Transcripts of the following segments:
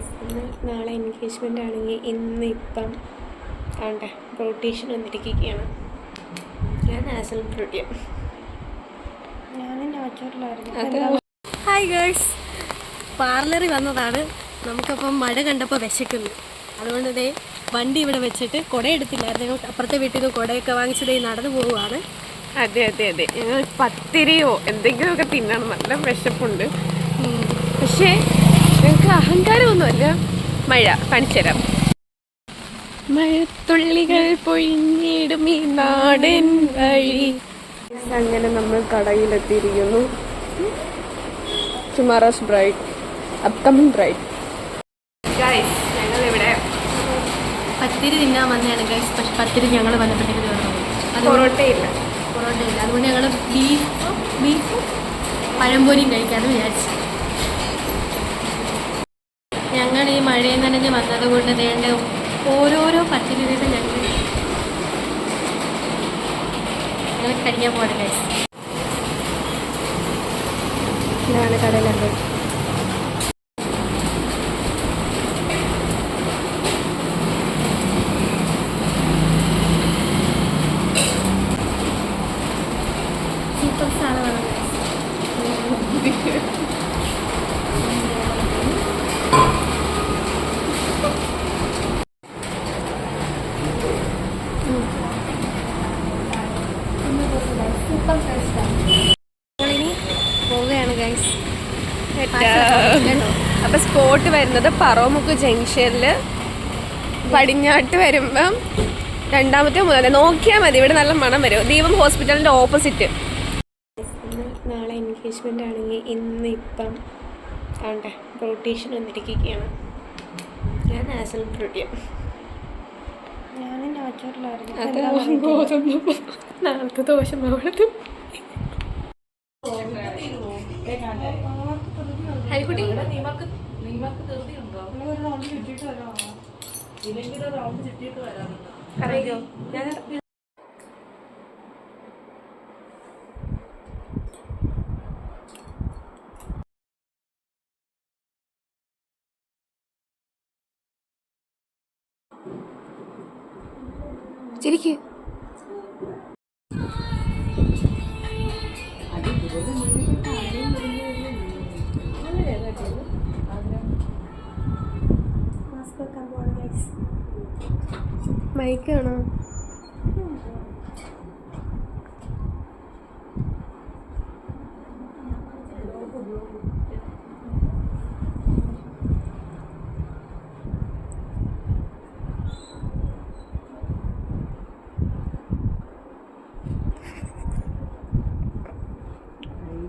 ഇന്ന് നാളെ എൻഗേജ്മെന്റ് ആണെങ്കിൽ ഇന്ന് ഇപ്പം ആണ്ടെ ബ്യൂട്ടീഷ്യൻ വന്നിരിക്കുകയാണ്. ഞാൻ ആസൽ നാച്ചുറലായിരുന്നു ഹായ് ഗേൾസ് പാർലറിൽ വന്നതാണ്. നമുക്കപ്പം മഴ കണ്ടപ്പോൾ വിശക്കുന്നു. അതുകൊണ്ട് ഇതേ വണ്ടി ഇവിടെ വെച്ചിട്ട് കുട എടുത്തില്ലായിരുന്നു. ഞങ്ങൾ അപ്പുറത്തെ വീട്ടിൽ നിന്ന് കുടയൊക്കെ വാങ്ങിച്ചതേ ദേ നടന്നു പോവുകയാണ്. അതെ അതെ അതെ. ഞങ്ങൾ പത്തിരിയോ എന്തെങ്കിലുമൊക്കെ തിന്നണം. നല്ല വിശപ്പുണ്ട്. പക്ഷേ അഹങ്കാരമൊന്നുമല്ല. മഴ കാണിച്ചുതരാം മഴത്തുള്ളികൾ പൊഴിഞ്ഞിടും ഈ നാടൻ വഴി. അങ്ങനെ നമ്മൾ കടയിലെത്തിയിരിക്കുന്നു. Tomorrow's bright upcoming bright guys ഞങ്ങളിവിടെ പത്തിരി തിന്നാൻ വന്നതാണ്. ഗൈസ് പക്ഷെ പത്തിരി ഞങ്ങൾ വന്നപ്പോഴത്തേക്ക് പൊറോട്ടയില്ല. പൊറോട്ടയില്ല. അതുകൊണ്ട് ഞങ്ങൾ ബീഫും ബീഫും പഴംപൊരിയും കഴിക്കാമെന്ന് വിചാരിച്ചു. ഞങ്ങൾ ഈ മഴയിൽ നനഞ്ഞ് വന്നത് കൊണ്ട് വേണ്ട ഓരോരോ പത്തിരി വീട് ഞങ്ങൾ ഞങ്ങൾ കഴിക്കാൻ പോകണം ഇതാണ് കടലുണ്ട് Thank സാധനമാണ് ഗൈസ് അപ്പൊ സ്പോട്ട് വരുന്നത് പറോമുക്ക് ജംഗ്ഷനിൽ പടിഞ്ഞാട്ട് വരുമ്പം രണ്ടാമത്തെ മുതൽ നോക്കിയാൽ മതി. ഇവിടെ നല്ല മണം വരും. ദീപം ഹോസ്പിറ്റലിന്റെ ഓപ്പോസിറ്റ് ഇന്ന് നാളെ എൻഗേജ്മെന്റ് ആണെങ്കിൽ ഇന്ന് ഇപ്പം ആണ്ടേ ബ്യൂട്ടീഷ്യൻ വന്നിരിക്കുകയാണ്. ഞാൻ ആസൽ ബ്യൂട്ടിയൻ ഞാൻ നാച്ചുറലായിരുന്നു നാളത്തെ ദോഷം അവിടെ ഹരിക്കുട്ടി അറിയോ ഞാൻ ചിരിക്ക്. മയക്കാണോ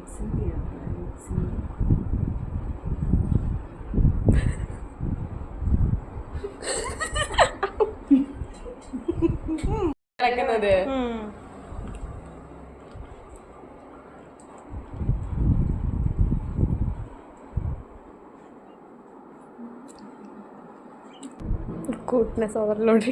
മൈക്കാണോ നടക്കുന്നത് കൂട്ട്നെസ് ഓവർലോഡ്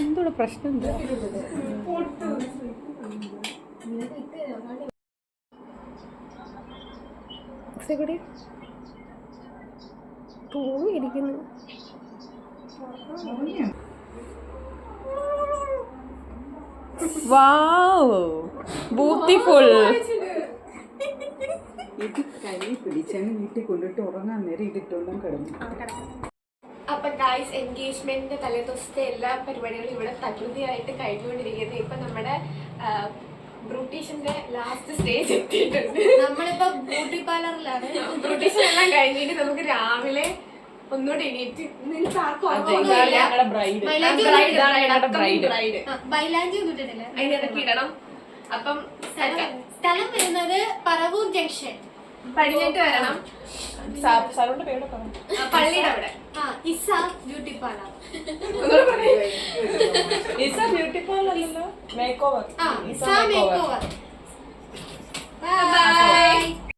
എന്തോടെ പ്രശ്നം എന്താ കൂടി തൂങ്ങിയിരിക്കുന്നു. വാവ് ബ്യൂട്ടിഫുൾ. ഇത് കൈ പിടിച്ചങ്ങ് വീട്ടിൽ കൊണ്ടിട്ട് ഉറങ്ങാൻ നേരം ഇതിട്ടൊന്നും കിടന്നു. അപ്പൊ ഗായ്സ് എൻഗേജ്മെന്റിന്റെ തലേദിവസത്തെ എല്ലാ പരിപാടികളും ഇവിടെ തകൃതിയായിട്ട് കഴിഞ്ഞുകൊണ്ടിരിക്കുന്നത് ഇപ്പൊ നമ്മുടെ ബ്രൂട്ടീഷിന്റെ ലാസ്റ്റ് സ്റ്റേജ് എത്തിയിട്ടുണ്ട്. നമ്മളിപ്പോ ബ്യൂട്ടി പാർലറിലാണ്. ബ്രൂട്ടീഷൻ എല്ലാം കഴിഞ്ഞിട്ട് നമുക്ക് രാവിലെ ഒന്നുകൂടെ എണീറ്റ് നിനക്ക് ആർക്കും മൈലാഞ്ചി ഒന്നും അതിനിടയ്ക്ക് ഇടണം. അപ്പം സ്ഥലം വരുന്നത് പറവൂർ ജംഗ്ഷൻ പടിഞ്ഞിട്ട് വരണം. സാറിന്റെ പള്ളിയുടെ അവിടെ. ആ ഇസ ബ്യൂട്ടി പാർലർ. ഒന്നുകൂടെ പറയൂ. ഇസ ബ്യൂട്ടി പാർലർ അല്ലല്ലോ make over is a make over Bye.